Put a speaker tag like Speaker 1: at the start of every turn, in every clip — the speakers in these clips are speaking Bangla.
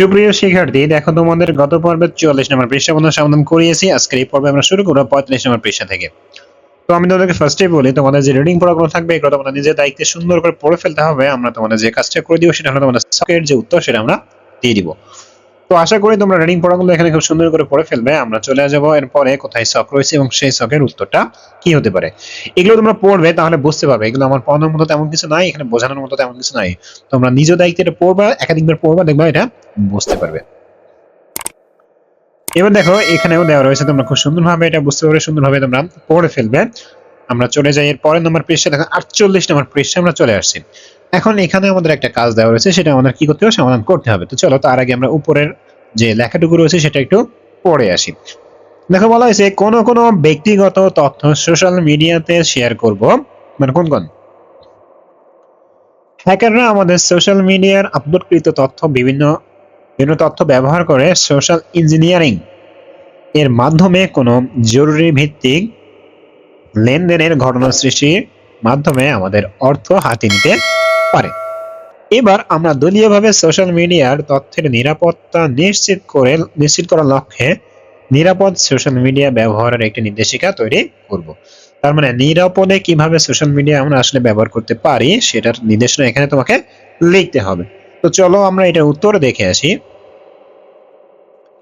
Speaker 1: সুপ্রিয় শিক্ষার্থী, দেখো তোমাদের গত পর্বে চুয়াল্লিশ নম্বর পৃষ্ঠা। বন্ধু সমাধান করিয়েছি। আজকে এই পর্বে আমরা শুরু করব পঁয়তাল্লিশ নম্বর পৃষ্ঠা থেকে। তো আমি তোমাদেরকে ফার্স্টে বলি, তোমাদের যে রিডিং পড়াগুলো থাকবে, এগুলো তোমাদের নিজের দায়িত্বে সুন্দর করে পড়ে ফেলতে হবে। আমরা তোমাদের যে কাজটা করে দিব, সেটা হলো তোমাদের সকের যে উত্তর, সেটা আমরা দিয়ে দিব। তো আশা করি তোমরা রিডিং পড়াগুলো এখানে খুব সুন্দর করে পড়ে ফেলবে। আমরা চলে যাব এরপরে কোথায় শখ রয়েছে এবং সেই শখের উত্তরটা কি হতে পারে। এগুলো তোমরা পড়বে তাহলে বুঝতে পারবে। এগুলো আমার পড়ানোর মতো তেমন কিছু নাই, এখানে বোঝানোর মতো তেমন কিছু নাই। তোমরা নিজ দায়িত্বে এটা পড়বা, একাধিকবার পড়বা, দেখবা এটা বুঝতে পারবে। এবার দেখো, এখানেও দেওয়া রয়েছে, তোমরা খুব সুন্দরভাবে এটা বুঝতে পারবে, সুন্দরভাবে তোমরা পড়ে ফেলবে। আমরা চলে যাই এর পরের নম্বর পৃষ্ঠা, দেখো আটচল্লিশ নম্বর পৃষ্ঠা আমরা চলে আসছি। এখন এখানে আমাদের একটা কাজ দেওয়া রয়েছে, সেটা আমাদের কি করতে হবে? সমাধান করতে হবে। তো চলো, তার আগে আমরা উপরের যে লেখাটুকু রয়েছে, সেটা একটু পড়ে আসি। দেখো, বলা হয়েছে, কোন কোন ব্যক্তিগত তথ্য সোশ্যাল মিডিয়াতে শেয়ার করব। মানে কোন কোন হ্যাকাররা আমাদের সোশ্যাল মিডিয়ার আপলোডকৃত তথ্য, বিভিন্ন বিভিন্ন তথ্য ব্যবহার করে সোশ্যাল ইঞ্জিনিয়ারিং এর মাধ্যমে কোনো জরুরি ভিত্তিক লেনদেনের ঘটনা সৃষ্টির মাধ্যমে আমাদের অর্থ হাতে নিতে পারে। এবার আমরা দলীয়ভাবে সোশ্যাল মিডিয়ার তথ্যের নিরাপত্তা নিশ্চিত করে নিশ্চিত করার লক্ষ্যে নিরাপদ সোশ্যাল মিডিয়া ব্যবহারের একটি নির্দেশিকা তৈরি করব। তার মানে নিরাপদে কীভাবে সোশ্যাল মিডিয়া আমরা আসলে ব্যবহার করতে পারি সেটার নির্দেশনা এখানে তোমাকে লিখতে হবে। তো চলো আমরা এটা উত্তর দেখে আসি।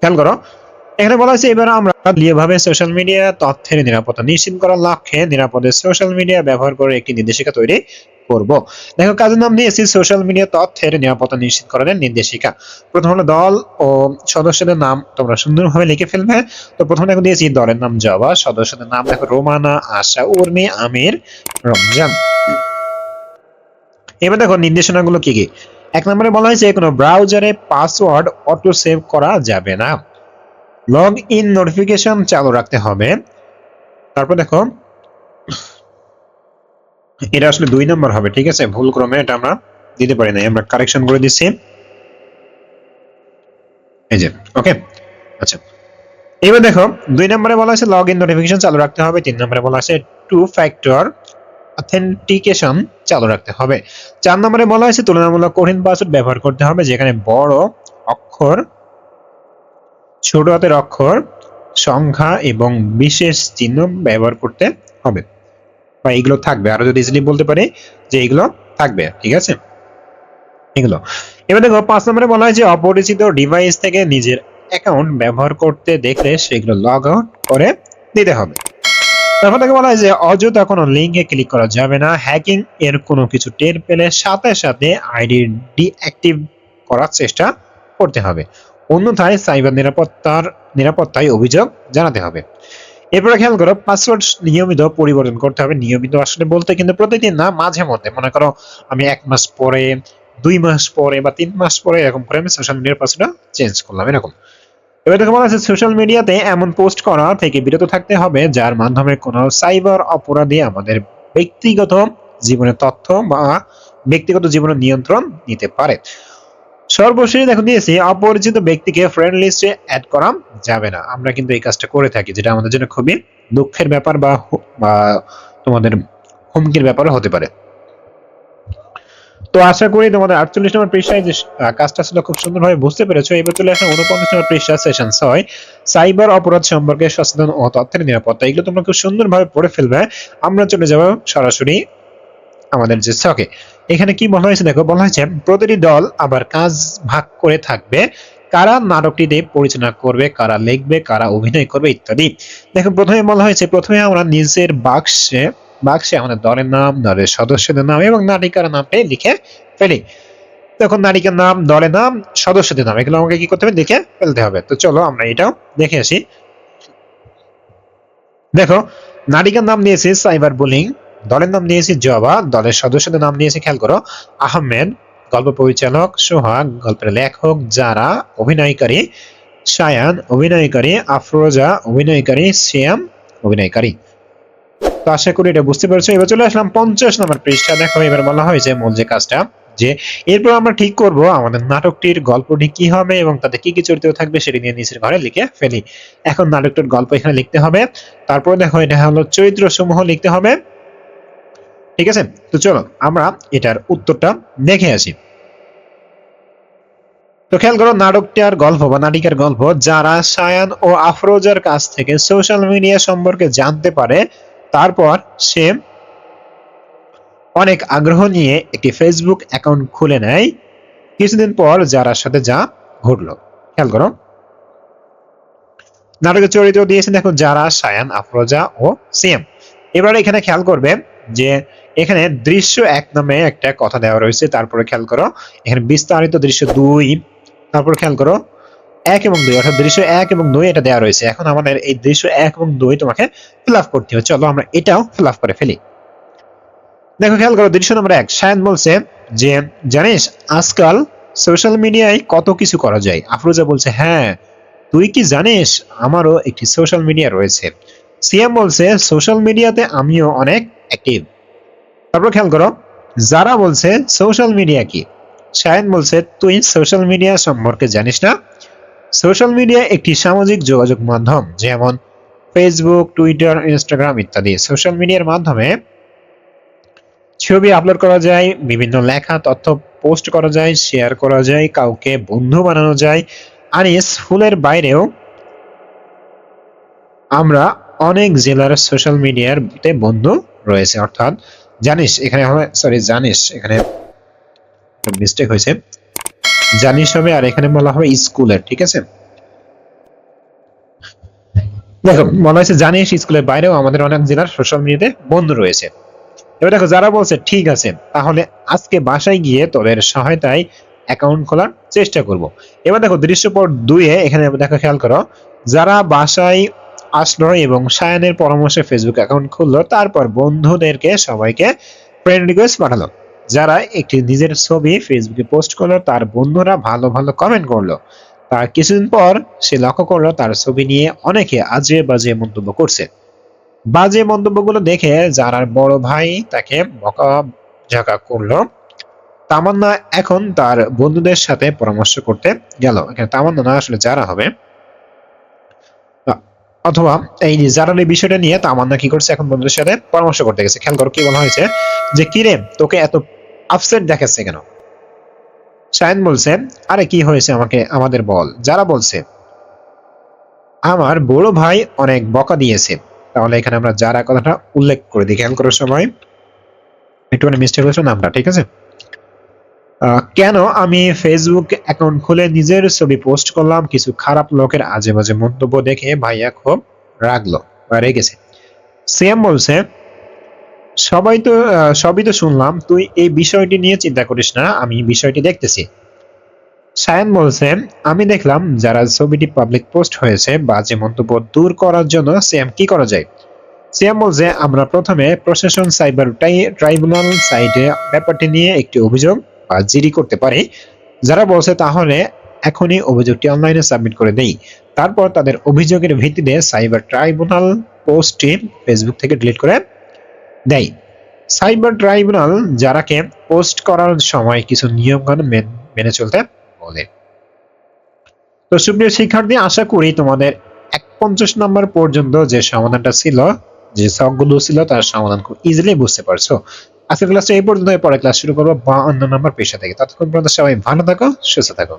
Speaker 1: খেয়াল করো, এখানে বলা হয়েছে এবার আমরা দলীয়ভাবে সোশ্যাল মিডিয়া তথ্যের নিরাপত্তা নিশ্চিত করার লক্ষ্যে নিরাপদে সোশ্যাল মিডিয়া ব্যবহার করে একটি নির্দেশিকা তৈরি করব। দেখো, কাজের নাম দিয়েছি সোশ্যাল মিডিয়া তথ্যের নিরাপত্তা নিশ্চিত করার নির্দেশিকা। প্রথম হলো দল ও সদস্যদের নাম তোমরা সুন্দরভাবে লিখে ফেলবে। তো প্রথমে দেখো দিয়েছি দলের নাম জবা সদস্যদের নাম দেখো রোমানা, আশা, উর্মি, আমির, রমজান। এবার দেখো নির্দেশনাগুলো কি কি? এক নম্বরে বলা হয়েছে, কোনো ব্রাউজারে পাসওয়ার্ড অটো সেভ করা যাবে না। লগ ইন নোটিফিকেশন চালু রাখতে হবে। তারপর দেখো এটা আসলে দুই নম্বর হবে, ঠিক আছে? ভুল ক্রমে এটা আমরা দিতে পারি না আমরা কারেকশন করে দিচ্ছি এই যে ওকে আচ্ছা। এবার দেখো, দুই নম্বরে বলা আছে লগ ইন নোটিফিকেশন চালু রাখতে হবে, তিন নম্বরে বলা আছে টু ফ্যাক্টর অথেন্টিকেশন চালু রাখতে হবে। চার নম্বরে বলা আছে তুলনামূলক কঠিন পাসওয়ার্ড ব্যবহার করতে হবে, যেখানে বড় অক্ষর, ছোট হাতের অক্ষর, সংখ্যা এবং বিশেষ চিহ্ন ব্যবহার করতে হবে। বা এগুলো থাকবে। আরও যদি ইজিলি বলতে পারি যে এগুলো থাকবে, ঠিক আছে? এগুলো। এবার দেখো, পাঁচ নম্বরে বলা হয় যে অপরিচিত ডিভাইস থেকে নিজের অ্যাকাউন্ট ব্যবহার করতে দেখলে সেগুলো লগ আউট করে দিতে হবে। তারপর থেকে বলা হয় যে অযথা কোনো লিঙ্কে ক্লিক করা যাবে না। হ্যাকিং এর কোনো কিছু টের পেলে সাথে সাথে আইডি ডিঅ্যাক্টিভ করার চেষ্টা করতে হবে। অন্যথায় সাইবার নিরাপত্তার, নিরাপত্তায় অভিযোগ জানাতে হবে। এরপরে খেয়াল করো পাসওয়ার্ড নিয়মিত পরিবর্তন করতে হবে। নিয়মিত আসলে বলতে কিন্তু প্রতিদিন না, মাঝে মধ্যে। মনে করো, আমি এক মাস পরে, দুই মাস পরে বা তিন মাস পরে এরকম করে আমি সোশ্যাল মিডিয়ার পাসওয়ার্ডটা চেঞ্জ করলাম, এরকম। এবার দেখো বলা আছে সোশ্যাল মিডিয়াতে এমন পোস্ট করা থেকে বিরত থাকতে হবে, যার মাধ্যমে কোনো সাইবার অপরাধী আমাদের ব্যক্তিগত জীবনের তথ্য বা ব্যক্তিগত জীবনের নিয়ন্ত্রণ নিতে পারে। সর্বশেষ দেখো দিয়েছি, অপরিচিত ব্যক্তিকে ফ্রেন্ড লিস্টে অ্যাড করা যাবে না। আমরা কিন্তু এই কাজটা করে থাকি, যেটা আমাদের জন্য খুবই দুঃখের ব্যাপার বা তোমাদের হুমকির ব্যাপারও হতে পারে। তো আশা করি তোমাদের আটচল্লিশ নম্বর পৃষ্ঠায় যে কাজটা ছিল খুব সুন্দরভাবে বুঝতে পেরেছ। এবার চলে আসে উনপঞ্চাশ নম্বর পৃষ্ঠা সেশন ছয়। সাইবার অপরাধ সম্পর্কে সচেতন ও তথ্যের নিরাপত্তা, এগুলো তোমরা খুব সুন্দরভাবে পড়ে ফেলবে। আমরা চলে যাব সরাসরি আমাদের যে ছকে এখানে কি বলা হয়েছে? দেখো, বলা হয়েছে, প্রতিটি দল আবার কাজ ভাগ করে থাকবে। কারা নাটকটিতে পরিচালনা করবে, কারা লিখবে, কারা অভিনয় করবে ইত্যাদি। দেখো, প্রথমে বলা হয়েছে, প্রথমে আমরা নিজের বাক্সে বাক্সে আমাদের দলের নাম, দলের সদস্যদের নাম এবং নাটিকার নামটা লিখে ফেলি। তখন নাটিকার নাম, দলের নাম, সদস্যদের নাম, এগুলো আমাকে কি করতে হবে? লিখে ফেলতে হবে। তো চলো আমরা এটাও দেখে আসি। দেখো, নাটিকার নাম দিয়েছি সাইবার বুলিং দলের নাম দিয়েছি জবা, দলের সদস্যদের নাম দিয়েছি খেয়াল করো, আহমেদ, গল্প পরিচালক, সোহাগ, গল্পের লেখক যারা অভিনয়কারী, সায়ান, অভিনয়কারী, আফরোজা, অভিনয়কারী, শ্যাম, অভিনয়কারী। তো আশা করি এটা বুঝতে পারছ। এবার চলে আসলাম পঞ্চাশ নম্বর পৃষ্ঠা। দেখো, এবার বলা হয়েছে মূল যে কাজটা, যে এরপর আমরা ঠিক করব আমাদের নাটকটির গল্পটি কি হবে এবং তাতে কি কি চরিত্র থাকবে সেটি নিয়ে নিচের ঘরে লিখে ফেলি। এখন নাটকটির গল্প এখানে লিখতে হবে। তারপর দেখো, এটা হলো চরিত্র সমূহ লিখতে হবে। ঠিক আছে? তো চলো, আমরা এটার উত্তরটা দেখে আসি। তো খেয়াল করো, নাটকটার গল্প বা নাটিকার গল্প যারা সায়ান ও আফরোজার কাছ থেকে সোশ্যাল মিডিয়া সম্পর্কে জানতে পারে, তারপর সে অনেক আগ্রহ নিয়ে একটি ফেসবুক অ্যাকাউন্ট খুলে নেয়। কিছুদিন পর যারার সাথে যা ঘটলো, খেয়াল করো। নাটকের চরিত্র দিয়েছেন দেখো যারা সায়ান, আফরোজা ও সিএম। এবার এখানে খেয়াল করবে যে এখানে দৃশ্য এক নামে একটা কথা দেওয়া রয়েছে, তারপরে খেয়াল করো, এখানে বিস্তারিত দৃশ্য দুই, তারপর খেয়াল করো, এক এবং দুই, অর্থাৎ দৃশ্য এক এবং দুই এটা দেওয়া রয়েছে। এখন আমাদের এই দৃশ্য এক এবং দুই তোমাকে ফিল আপ করতে হবে। চলো আমরা এটাও ফিল আপ করে ফেলি। দেখো, খেয়াল করো, দৃশ্য নম্বর এক, সায়ন বলছে যে, জানিস, আজকাল সোশ্যাল মিডিয়ায় কত কিছু করা যায়? আফরোজা বলছে হ্যাঁ তুই কি জানিস, আমারও একটি সোশ্যাল মিডিয়া রয়েছে। সিএম বলছে সোশ্যাল মিডিয়াতে আমিও অনেক অ্যাক্টিভ তারপর খেয়াল করো, যারা বলছে সোশ্যাল মিডিয়া কি? শায়ন বলছে, তুই সোশ্যাল মিডিয়া সম্পর্কে জানিস না? সোশ্যাল মিডিয়া একটি সামাজিক যোগাযোগ মাধ্যম, যেমন ফেসবুক টুইটার ইনস্টাগ্রাম ইত্যাদি। সোশ্যাল মিডিয়ার মাধ্যমে ছবি আপলোড করা যায়, বিভিন্ন লেখা, তথ্য পোস্ট করা যায় শেয়ার করা যায়, কাউকে বন্ধু বানানো যায়। আর স্কুলের বাইরেও আমরা অনেক জেলার সোশ্যাল মিডিয়ার বন্ধু রয়েছে, অর্থাৎ জানিস, এখানে হবে সরি জানিস, এখানে মিস্টেক হয়েছে। জানিস হবে আর এখানে বলা হবে স্কুলের ঠিক আছে? দেখো, বলা হয়েছে জানিস স্কুলের বাইরেও আমাদের অনেক জেলার সোশ্যাল মিডিয়াতে বন্ধু রয়েছে। এবার দেখো, যারা বলছে, ঠিক আছে, তাহলে আজকে বাসায় গিয়ে তোদের সহায়তায় অ্যাকাউন্ট খোলার চেষ্টা করব। এবার দেখো, দৃশ্যপট দুইয়ে এখানে দেখো, খেয়াল করো, যারা বাসায় আসলো এবং সায়ানের পরামর্শে ফেসবুক অ্যাকাউন্ট খুললো। তারপর বন্ধুদেরকে সবাইকে ফ্রেন্ড রিকোয়েস্ট পাঠালো। যারা একটি নিজের ছবি ফেসবুকে পোস্ট করল, তার বন্ধুরা ভালো ভালো কমেন্ট করল। তার কিছুদিন পর সে লক্ষ্য করল, তার ছবি নিয়ে অনেকে আজে বাজে মন্তব্য করছে। বাজে মন্তব্যগুলো দেখে যারার বড় ভাই তাকে বকা ঝাঁকা করল, তামান্না এখন তার বন্ধুদের সাথে পরামর্শ করতে গেল। এখানে তামান্না না, আসলে যারা হবে অথবা এই জারার এই বিষয়টা নিয়ে তামান্না কি করছে এখন বন্ধুদের সাথে পরামর্শ করতে গেছে, খেয়াল করো কি বলা হয়েছে যে, কিরে, তোকে এত আপসেট দেখাচ্ছে কেন? শায়ন বলছে, আরে, কি হয়েছে আমাকে, আমাদের বল। যারা বলছে, আমার বড় ভাই অনেক বকা দিয়েছে। তাহলে এখানে আমরা যারা কথাটা উল্লেখ করে দিই খেয়াল করার সময় একটুখানি মিস্টেক হয়েছে নামটা, ঠিক আছে? কেন আমি ফেসবুক অ্যাকাউন্ট খুলে নিজের ছবি পোস্ট করলাম? কিছু খারাপ লোকের আজে বাজে মন্তব্য দেখে ভাইয়া খুব রাগলো বা রেগেছে সিএম বলছে, সবাই তো সবই তো শুনলাম, তুই এই বিষয়টি নিয়ে চিন্তা করিস না, আমি বিষয়টি দেখতেছি। সায়ন বলছে, আমি দেখলাম যারা ছবিটি পাবলিক পোস্ট হয়েছে বাজে মন্তব্য দূর করার জন্য সিএম কি করা যায়? সিএম বলছে, আমরা প্রথমে প্রশাসন সাইবার ট্রাইব্যুনাল সাইটে ব্যাপারটি নিয়ে একটি অভিযোগ জিডি করতে পারি। যারা বলছে তাহলে এখনই অভিযোগটি অনলাইনে সাবমিট করে দেই। তারপর তাদের অভিযোগের ভিত্তিতে সাইবার ট্রাইব্যুনাল পোস্টটি ফেসবুক থেকে ডিলিট করে দেয় সাইবার ট্রাইব্যুনাল যারাকে পোস্ট করার সময় কিছু নিয়মকানুন মেন- মেনে চলতে বলে। তো সুপ্রিয় শিক্ষার্থী, আশা করি তোমাদের এক পঞ্চাশ নম্বর পর্যন্ত যে সমাধানটা ছিল, যে সবগুলো ছিল তার সমাধান খুব ইজিলি বুঝতে পারছ। আজকের ক্লাসটা এই পর্যন্ত পরে ক্লাস শুরু করব বা অন্য নাম্বার পেশা থেকে। ততক্ষণ পর্যন্ত সবাই ভালো থাকো, সুস্থ থাকো।